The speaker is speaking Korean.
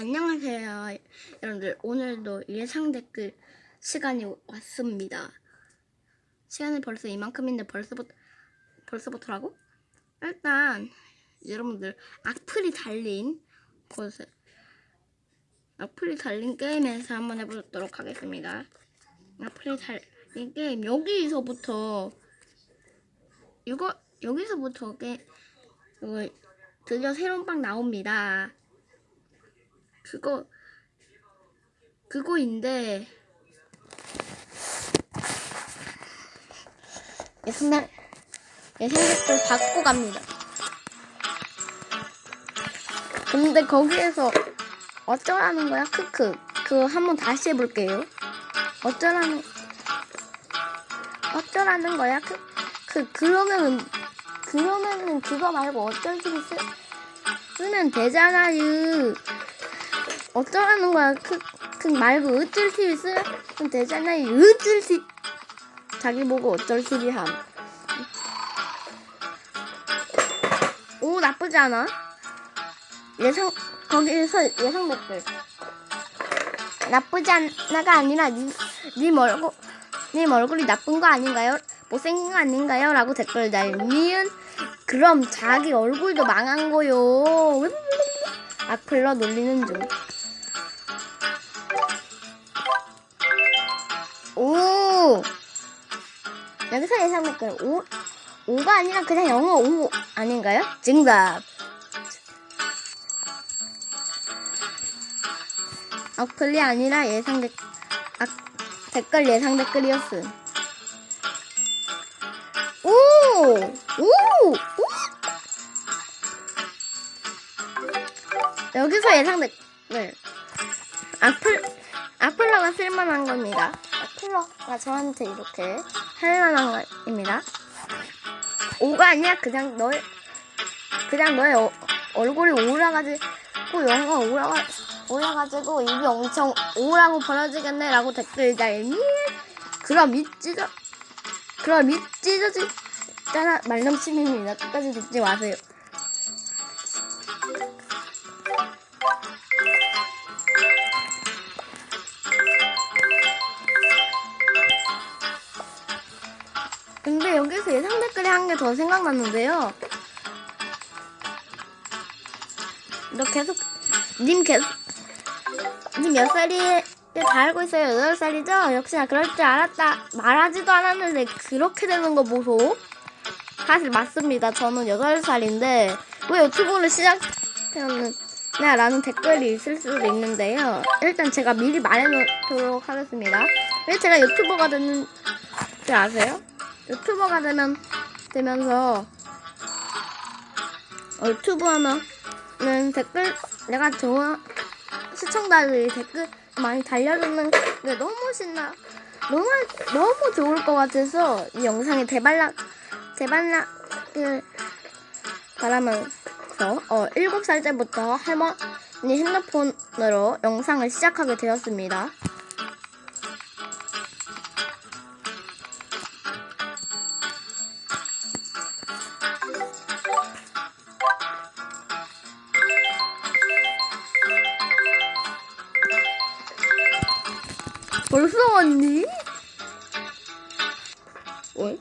안녕하세요. 여러분들, 오늘도 예상 댓글 시간이 왔습니다. 시간이 벌써 이만큼인데 벌써부터, 벌써부터라고? 일단, 여러분들, 악플이 달린 곳에, 악플이 달린 게임에서 한번 해보도록 하겠습니다. 악플이 달린 게임, 여기서부터, 이거, 여기서부터 게, 이거, 드디어 새로운 빵 나옵니다. 그거 그거인데 예상력 예상력을 받고 갑니다. 근데 거기에서 어쩌라는 거야? 크크. 그 한번 다시 해볼게요. 어쩌라는 어쩌라는 거야? 그, 그 그러면은 그러면은 그거 말고 어쩔 수 쓰, 쓰면 되잖아요. 어쩌라는 거야? 그, 그 말고 어쩔 TV 쓰면 되잖아요. 어쩔 TV. 자기 보고 어쩔 TV 함. 오, 나쁘지 않아? 예상, 거기에서 예상 댓글. 나쁘지 않나가 아니라, 니, 님 얼굴, 님 얼굴이 나쁜 거 아닌가요? 못생긴 거 아닌가요? 라고 댓글 달리면, 그럼 자기 얼굴도 망한 거요. 악플러 놀리는 중. 오! 여기서 예상 댓글 5, 5가 아니라 그냥 영어 5 아닌가요? 정답. 어플이 아니라 예상 댓, 아, 댓글 예상 댓글이었음. 오! 오! 오! 여기서 예상 댓글. 악플, 악플러가 쓸만한 겁니다. 악플러가 저한테 이렇게 할 만한 겁니다. 오가 아니야. 그냥 너의, 그냥 너의 어, 얼굴이 오라가지고, 영어 오라가, 올라가지고 입이 엄청 오라고 벌어지겠네. 라고 댓글 달니? 그럼 이 찢어, 그럼 짜라, 말넘침입니다. 끝까지 듣지 마세요. 여기서 예상 댓글이 한 개 더 생각났는데요. 너 계속, 님 계속, 님 몇 살이, 다 알고 있어요. 여덟 살이죠? 역시나 그럴 줄 알았다. 말하지도 않았는데 그렇게 되는 거 보소. 사실 맞습니다. 저는 여덟 살인데, 왜 유튜브를 시작했느냐 라는 댓글이 있을 수도 있는데요. 일단 제가 미리 말해놓도록 하겠습니다. 왜 제가 유튜버가 됐는 줄 아세요? 유튜버가 되면 되면서 어, 유튜브 하면은 댓글 내가 좋아 시청자들이 댓글 많이 달려주는 게 너무 신나 너무 너무 좋을 것 같아서 이 영상이 대발락 대발락을 바라면서 어 7살 때부터 할머니 핸드폰으로 영상을 시작하게 되었습니다. 벌써 왔니? 왜?